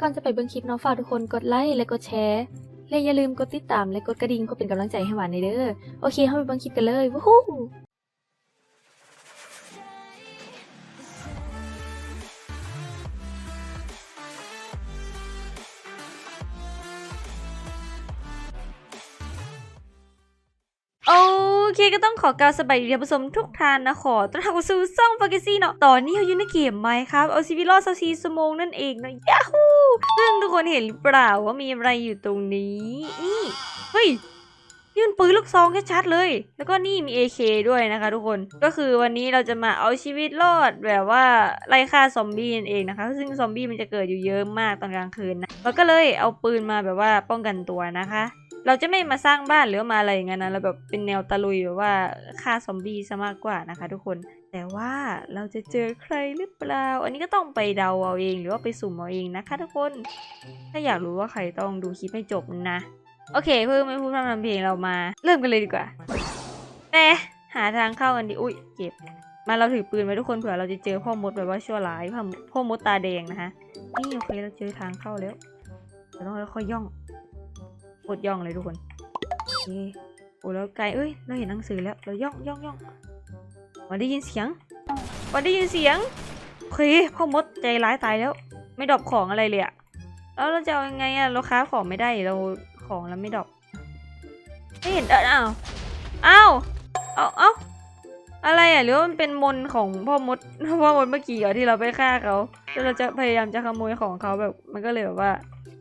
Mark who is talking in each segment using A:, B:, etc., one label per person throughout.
A: ก่อนจะไปเบิ่งคลิปเนาะฝากทุกคนกดไลค์และกดแชร์และอย่าลืมกดติดตามและกดกระดิ่งเพื่อเป็นกำลังใจให้หวานในเด้อโอเคเข้าไปเบิ่งคลิปกันเลยวู้ฮู้
B: โอเคก็ต้องขอกล่าวสบายดีท่ผู้ชมทุกทานนะขอต้อนรับสู่ซ่องฟาเกซี่เนาะตอนนี้เราอยู่ในเกมไหมครับ เอาซีวิลอสซีสมงนั่นเองเนาะยาฮู ซึ่งทุกคนเห็นหรือเปล่าว่ามีอะไรอยู่ตรงนี้ นี่ เฮ้ย ยื่นปืนลูกซองชัดๆเลย แล้วก็นี่มี AK ด้วยนะคะทุกคน ก็คือวันนี้เราจะมาเอาชีวิตรอดแบบว่าไล่ฆ่าซอมบี้นั่นเองนะคะ ซึ่งซอมบี้มันจะเกิดอยู่เยอะมากตอนกลางคืนนะ เราก็เลยเอาปืนมาแบบว่าป้องกันตัวนะคะ เราจะไม่มาสร้างบ้านหรือมาอะไรอย่างนั้นนะเราแบบเป็นแนวตะลุยแบบว่าฆ่าซอมบี้ซะมากกว่านะคะ ทุกคน แต่ว่าเราจะเจอใครหรือเปล่า อันนี้ก็ต้องไปเดาเอาเอง หรือว่าไปสุ่มเอาเองนะคะ ทุกคน ถ้าอยากรู้ว่าใครต้องดูคลิปให้จบนะ โอเค เพื่อไม่พูดพร่ำทำเพลงเรามา เริ่มกันเลยดีกว่า แต่หาทางเข้ากันดี อุ้ยเก็บ มาเราถือปืนไว้ทุกคนเผื่อเราจะเจอพ่อมดแบบว่าชั่วร้ายพ่อมพ่อมดตาแดงนะคะ นี่โอเคเราเจอทางเข้าแล้วเราต้องค่อยๆย่อง กดย่องเลยทุกคนโอเคโอ้แล้วไกลเอ้ยเราเห็นหนังสือแล้วเราย่องย่องย่องวันได้ยินเสียงวันได้ยินเสียงโอเคพ่อมดใจร้ายตายแล้ว ไม่ดรอปของอะไรเลยอะแล้วเราจะเอายังไงอะเราค้าของไม่ได้เราของเราไม่ดรอปไม่เห็นเอออ้าวอ้าวเอาเอาอะไรอะหรือว่ามันเป็นมนของพ่อมดพ่อมดเมื่อกี้เหรอที่เราไปฆ่าเขาแล้วเราจะพยายามจะขโมยของเขาแบบ มันก็เลยแบบว่า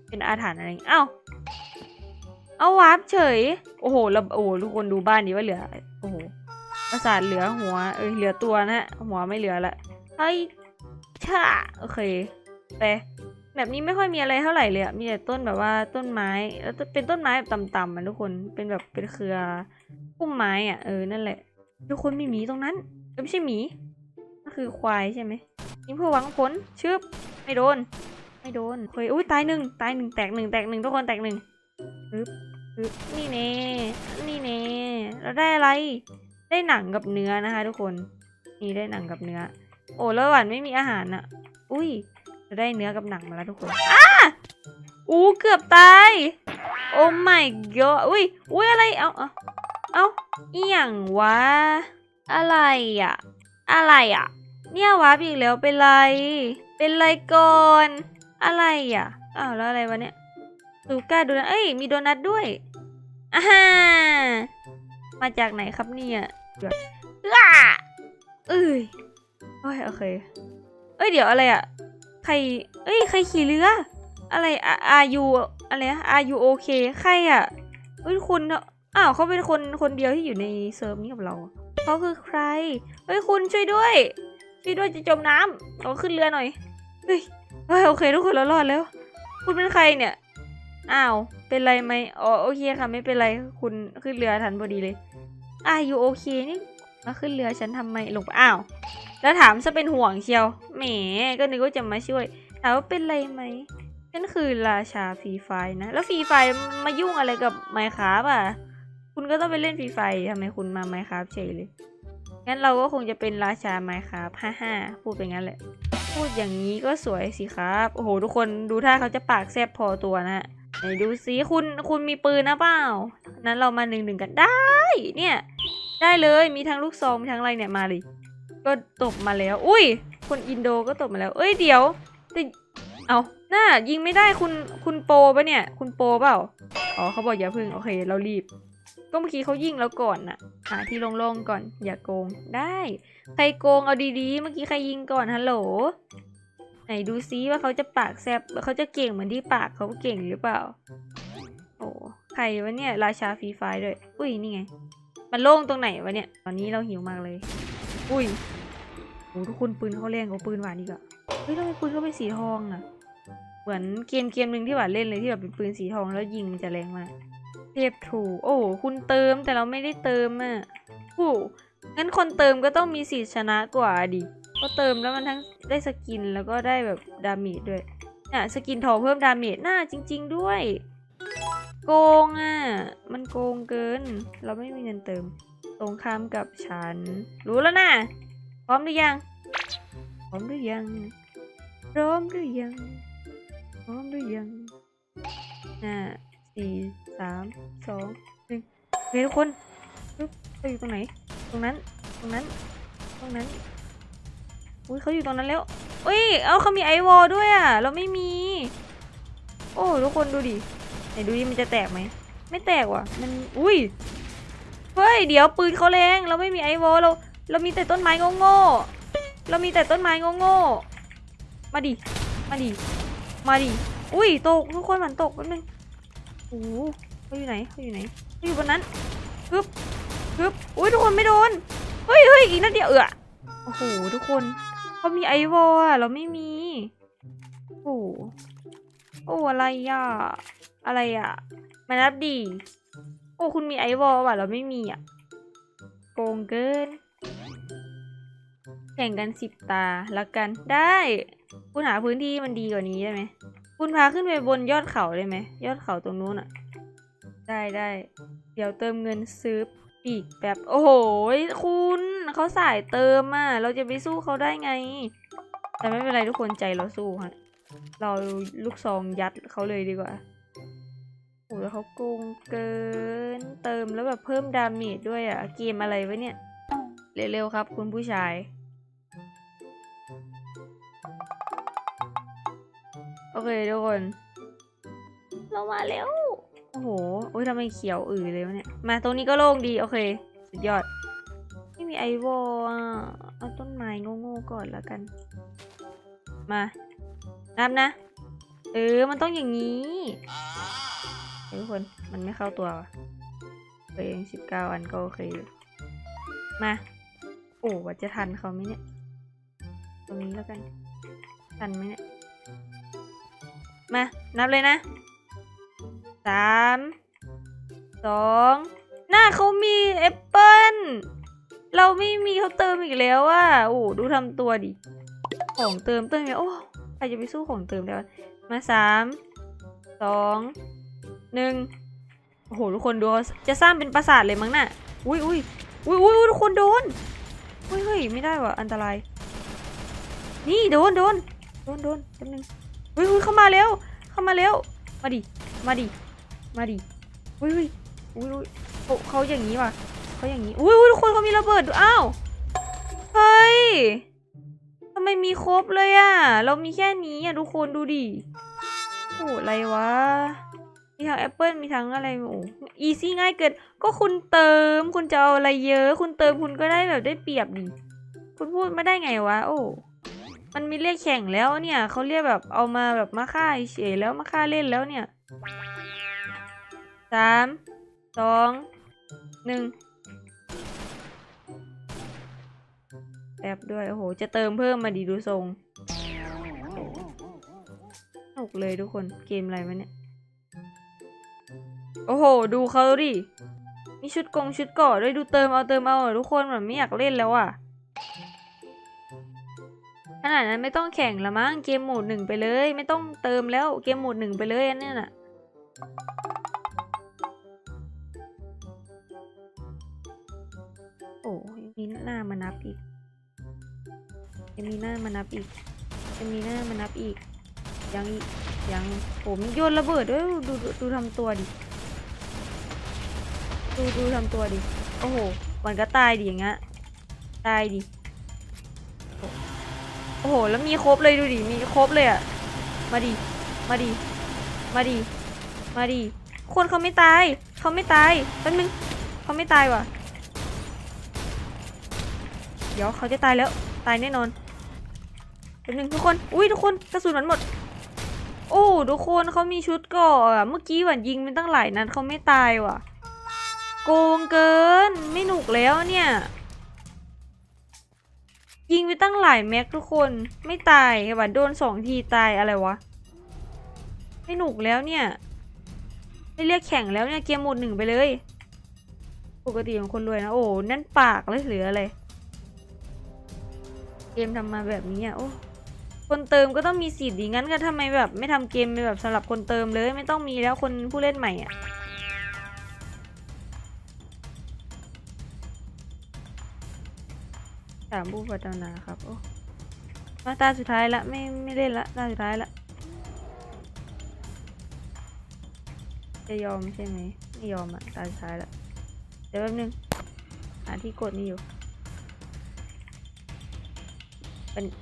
B: เป็นอาถรรพ์อะไรอ้าว เอาวาร์ปเฉย โอ้โหเราโอ้โหทุกคนดูบ้านดีว่าเหลือ โอ้โห ประสาทเหลือหัว เอ้ย เหลือตัวนะฮะหัวไม่เหลือละ เฮ้ยช่าโอเค ไปแบบนี้ไม่ค่อยมีอะไรเท่าไหร่เลยอะมีแต่ต้นแบบว่าต้นไม้แล้วเป็นต้นไม้แบบต่ำๆอะทุกคน เป็นแบบเป็นเครือพุ่มไม้อะเออ นั่นแหละ ทุกคนมีหมีตรงนั้นเอ้ยไม่ใช่หมี ก็คือควายใช่ไหมนี่เพื่อหวังผลชึบ ไม่โดน ไม่โดนเฮ้ยอุ้ยตายหนึ่งตายหนึ่งแตกหนึ่งแตกหนึ่งทุกคนแตกหนึ่ง นี่เน่นี่เน่แล้วได้อะไร ได้หนังกับเนื้อนะคะ ทุกคน นี่ได้หนังกับเนื้อ โอ้แล้วหวานไม่มีอาหารอะอุ้ยจะได้เนื้อกับหนังมาแล้วทุกคนอ้าอู้เกือบตาย โอ้ my god อุ้ยอุ้ยอะไร เอาเอาเอาอีหยังวะ อะไรอะอะไรอะเนี่ยวาร์ปอีกแล้วเป็นไร เป็นไรก่อน อะไรอะ อ้าวแล้วอะไรวะเนี่ย ซูก้าโดนัทเอ้ย มีโดนัทด้วยอ่าฮามาจากไหนครับเนี่ยแบบอ้าเอ้ยโอ้ย โอเค เอ้ย เดี๋ยวอะไรอะใคร เอ้ย ใครขี่เรือ อะไรอายูอะไรอะอายูโอเค ใครอะเอ้ย คุณเอ้าวเขาเป็นคนคนเดียวที่อยู่ในเซิร์ฟนี้กับเรา เขาคือใคร เฮ้ย คุณช่วยด้วย ช่วยด้วยจะจมน้ำเราขึ้นเรือหน่อยเฮ้ยเฮ้ย โอเคทุกคนเรารอดแล้ว คุณเป็นใครเนี่ย อ้าว เป็นไรไหมอ๋อโอเคค่ะไม่เป็นไรคุณขึ้นเรือทันพอดีเลยอะอยู่โอเคนี่มาขึ้นเรือฉันทำไมลงอ้าว แล้วถามซะเป็นห่วงเชียวแหมก็นึกว่าจะมาช่วยถามว่าเป็นไรไหมฉันคือราชาฟรีไฟนะ แล้วฟรีไฟมายุ่งอะไรกับไมค์คราฟอะ คุณก็ต้องไปเล่นฟรีไฟทำไมคุณมาไมค์คราฟเฉยเลย งั้นเราก็คงจะเป็นราชาไมค์คราฟฮ่าฮ่าพูดไปงั้นแหละ พูดอย่างนี้ก็สวยสิครับ โอ้โห ทุกคนดูท่าเขาจะปากแซบพอตัวนะฮะ ไหนดูซิคุณคุณมีปืนนะเปล่า นั้นเรามาหนึ่งหนึ่งกันได้ เนี่ย ได้เลยมีทั้งลูกซองมีทั้งอะไรเนี่ยมาเลย ก็ตบมาแล้ว อุ้ย คนอินโดก็ตบมาแล้ว เอ้ยเดี๋ยวแต่เอาหน้ายิงไม่ได้คุณคุณโปปะเนี่ย คุณโปเปล่าอ๋อเขาบอกอย่าพึ่งโอเค เรารีบ ก็เมื่อกี้เขายิงเราก่อนน่ะหาที่โล่งๆก่อน อย่าโกงได้ ใครโกงเอาดีๆ เมื่อกี้ใครยิงก่อนฮัลโหล ไหนดูซิว่าเขาจะปากแซบเขาจะเก่งเหมือนที่ปากเขาเก่งหรือเปล่า โอ้ใครวะเนี่ย ราชาฟรีไฟด้วย อุ้ยนี่ไง มันโล่งตรงไหนวะเนี่ย ตอนนี้เราหิวมากเลย อุ้ยโอ้ทุกคนปืนเขาแรงกว่าปืนหวานอีกอะเฮ้ยทำไมปืนเขาเป็นสีทองอะเหมือนเกมเกมหนึ่งที่หวานเล่นเลยที่แบบเป็นปืนสีทองแล้วยิงมันจะแรงมากเทพถูก โอ้คุณเติมแต่เราไม่ได้เติมอะโอ้งั้นคนเติมก็ต้องมีสิทธิชนะกว่าดิ ก็เติมแล้วมันทั้งได้สกินแล้วก็ได้แบบดาเมจด้วยน่ะสกินทองเพิ่มดาเมจน่าจริง ๆ ด้วย โกงอะ มันโกงเกิน เราไม่มีเงินเติม ตรงข้ามกับฉัน รู้แล้วนะพร้อมหรือยัง พร้อมหรือยัง พร้อมหรือยัง พร้อมหรือยังห้าสี่สามสองหนึ่งโอเคทุกคนปึ๊บเขาอยู่ตรงไหน ตรงนั้น ตรงนั้น ตรงนั้น อุ้ยเขาอยู่ตรงนั้นแล้วอุ้ย เอาเขามีไอวอลด้วยอะ เราไม่มี โอ้ทุกคนดูดิไหนดูดิมันจะแตกไหม ไม่แตกว่ะ มัน อุ้ย เฮ้ย เดี๋ยวปืนเขาแรง เราไม่มีไอวอลเรา เรามีแต่ต้นไม้โง่ๆเรามีแต่ต้นไม้โง่ๆมาดิ มาดิ มาดิ อุ้ย ตกทุกคนมันตกแป๊บนึงโอ้เขาอยู่ไหนเขาอยู่ไหนเขาอยู่บนนั้นฮึบฮึบอุ้ยทุกคนไม่โดน เฮ้ยเฮ้ยอีกนัดเดียวเออโอ้โหทุกคน เขามีไอวอลอะเราไม่มี โอ้โอ้อะไรอะ อะไรอะ มานับดี โอ้คุณมีไอวอลว่ะเราไม่มีอะ โกงเกิน แข่งกันสิบตาละกันได้ คุณหาพื้นที่มันดีกว่านี้ได้ไหม คุณพาขึ้นไปบนยอดเขาได้ไหม ยอดเขาตรงนู้นอะ ได้ได้ เดี๋ยวเติมเงินซื้อปีกแบบ โอ้โห คุณ เขาสายเติมอะ เราจะไปสู้เขาได้ไง แต่ไม่เป็นไรทุกคนใจเราสู้ฮะ เราลูกซองยัดเขาเลยดีกว่าโอ้ยเขาโกงเกิน เติมแล้วแบบเพิ่มดาเมจด้วยอะ เกมอะไรวะเนี่ย เร็วๆครับคุณผู้ชาย โอเคทุกคน เรามาแล้ว โอ้โห โอ้ยทำไมเขียวอือเลยวะเนี่ย มาตรงนี้ก็โล่งดี โอเค สุดยอด มีไอวออะเอาต้นไม้โง่ๆก่อนแล้วกัน มานับนะ เออ มันต้องอย่างนี้ทุกคน มันไม่เข้าตัวว่ะโอเคสิบเก้าอันก็โอเคอยู่มา โอ้ว่าจะทันเขาไหมเนี่ย ตรงนี้แล้วกัน ทันไหมเนี่ย มา นับเลยนะสามสองหน้าเขามีแอปเปิ้ล เราไม่มีเขาเติมอีกแล้วอะโอ้ดูทำตัวดิ ของเติมเติมเนี่ยโอ้ใครจะไปสู้ของเติมได้วมาสามสองหนึ่งโอ้โหทุกคนดูจะสร้างเป็นปราสาทเลยมั้งน่ะอุ้ยอุ้ยอุ้ยอุ้ยทุกคนโดนเฮ้ยเฮ้ยไม่ได้ว่ะอันตราย นี่โดนโดนโดนโดนแป๊บนึงเฮ้ยเฮ้ยเข้ามาเร็วเข้ามาเร็วมาดิมาดิมาดิอุ้ยอุ้ยอุ้ยอุ้ยเขาเขาอย่างนี้ว่ะ เขาอย่างนี้อุ้ยทุกคนเขามีระเบิดด้วยอ้าวเฮ้ยทำไมมีครบเลยอะเรามีแค่นี้อะทุกคนดูดิโอ้อะไรวะมีทั้งแอปเปิลมีทั้งอะไรโอ้อีซี่ง่ายเกินก็คุณเติมคุณจะเอาอะไรเยอะ คุณเติมคุณก็ได้แบบได้เปรียบดิคุณพูดไม่ได้ไงวะ โอ้มันมีเรียกแข่งแล้วเนี่ยเขาเรียกแบบเอามาแบบมาฆ่าเฉยแล้วมาฆ่าเล่นแล้วเนี่ยสามสองหนึ่ง แอบด้วย โอ้โห จะเติมเพิ่มมาดีดูทรงสนุกเลยทุกคน เกมอะไรวะเนี่ย โอ้โห ดูเขาดิ มีชุดกงชุดเกาะด้วยดูเติมเอาเติมเอาทุกคนแบบไม่อยากเล่นแล้วอะ ขนาดนั้นไม่ต้องแข่งละมั้ง เกมโหมดหนึ่งไปเลย ไม่ต้องเติมแล้ว เกมโหมดหนึ่งไปเลยอันเนี้ยน่ะโอ้ยมีหน้ามานับอีก ยังมีหน้ามานับอีกยังมีหน้ามานับอีก ยังอีกยังผมโยนระเบิดด้วยดูดูดูทำตัวดิดูดูทำตัวดิโอ้โหมันก็ตายดิอย่างเงี้ยตายดิโอ้โหแล้วมีครบเลยดูดิมีครบเลยอะมาดิมาดิมาดิมาดิคนเขาไม่ตายเขาไม่ตายแป๊บนึงเขาไม่ตายว่ะเดี๋ยวเขาจะตายแล้วตายแน่นอน แป๊บนึงทุกคน อุ้ยทุกคนกระสุนมันหมด โอ้ทุกคนเขามีชุดก่อเมื่อกี้หวันยิงมันตั้งหลายนัดเขาไม่ตายว่ะ โกงเกินไม่หนุกแล้วเนี่ย ยิงไปตั้งหลายแม็กทุกคนไม่ตายหว่ะโดนสองทีตายอะไรวะ ไม่หนุกแล้วเนี่ยไม่เรียกแข่งแล้วเนี่ยเกมหมดหนึ่งไปเลย ปกติของคนรวยนะโอ้นั่นปากเลยเหลืออะไรเกมทำมาแบบนี้อะโอ้ คนเติมก็ต้องมีสิทธิ์ดีงั้นก็ทำไมแบบไม่ทำเกมเป็นแบบสำหรับคนเติมเลย ไม่ต้องมีแล้วคนผู้เล่นใหม่อะสามผู้พัฒนาครับโอ้มาตาสุดท้ายละไม่ไม่เล่นละตาสุดท้ายละจะยอมใช่ไหมไม่ยอมอะตาสุดท้ายละเดี๋ยวแป๊บนึงหาที่กดนี่อยู่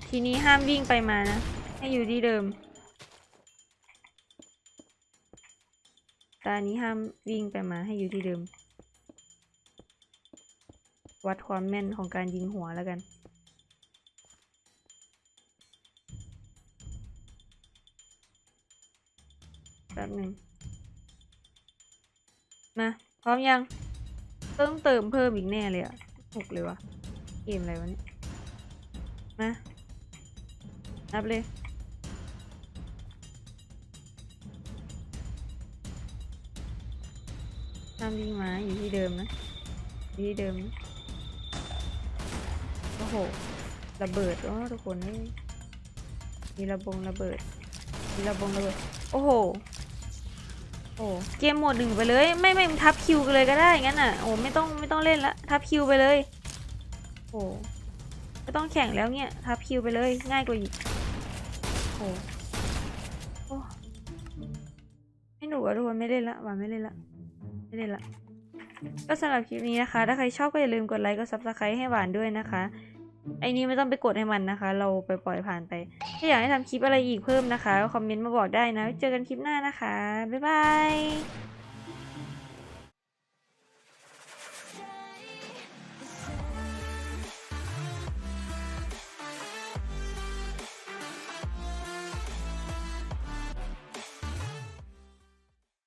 B: ทีนี้ห้ามวิ่งไปมานะ ให้อยู่ที่เดิม ตานี้ห้ามวิ่งไปมาให้อยู่ที่เดิม วัดความแม่นของการยิงหัวแล้วกันแป๊บหนึ่งมา พร้อมยัง เต้องเติมเพิ่มอีกแน่เลยอะหกเลยวะเกมอะไรวะเนี่ย มานับเลยห้ามวิ่งมาอยู่ที่เดิมนะอยู่ที่เดิมนะโอ้โห ระเบิดอ๋อทุกคนเอ้ยมีระบงระเบิด มีระบงระเบิด โอ้โห โอ้เกมโหมดหนึ่งไปเลย ไม่ไม่ทับคิวกันเลยก็ได้งั้นอะ โอ้ไม่ต้องไม่ต้องเล่นละ ทับคิวไปเลย โอ้ ไม่ต้องแข่งแล้วเนี่ยทับคิวไปเลยง่ายกว่าอีกโอ้โอ้ไม่หนุกอะทุกคนไม่เล่นละหวานไม่เล่นละไม่เล่นละก็สำหรับคลิปนี้นะคะ ถ้าใครชอบก็อย่าลืมกดไลค์กดซับสไครต์ให้หวานด้วยนะคะไอ้นี้ไม่ต้องไปกดให้มันนะคะ เราไปปล่อยผ่านไป ถ้าอยากให้ทำคลิปอะไรอีกเพิ่มนะคะ คอมเมนต์มาบอกได้นะ เจอกันคลิปหน้านะคะ บ๊ายบาย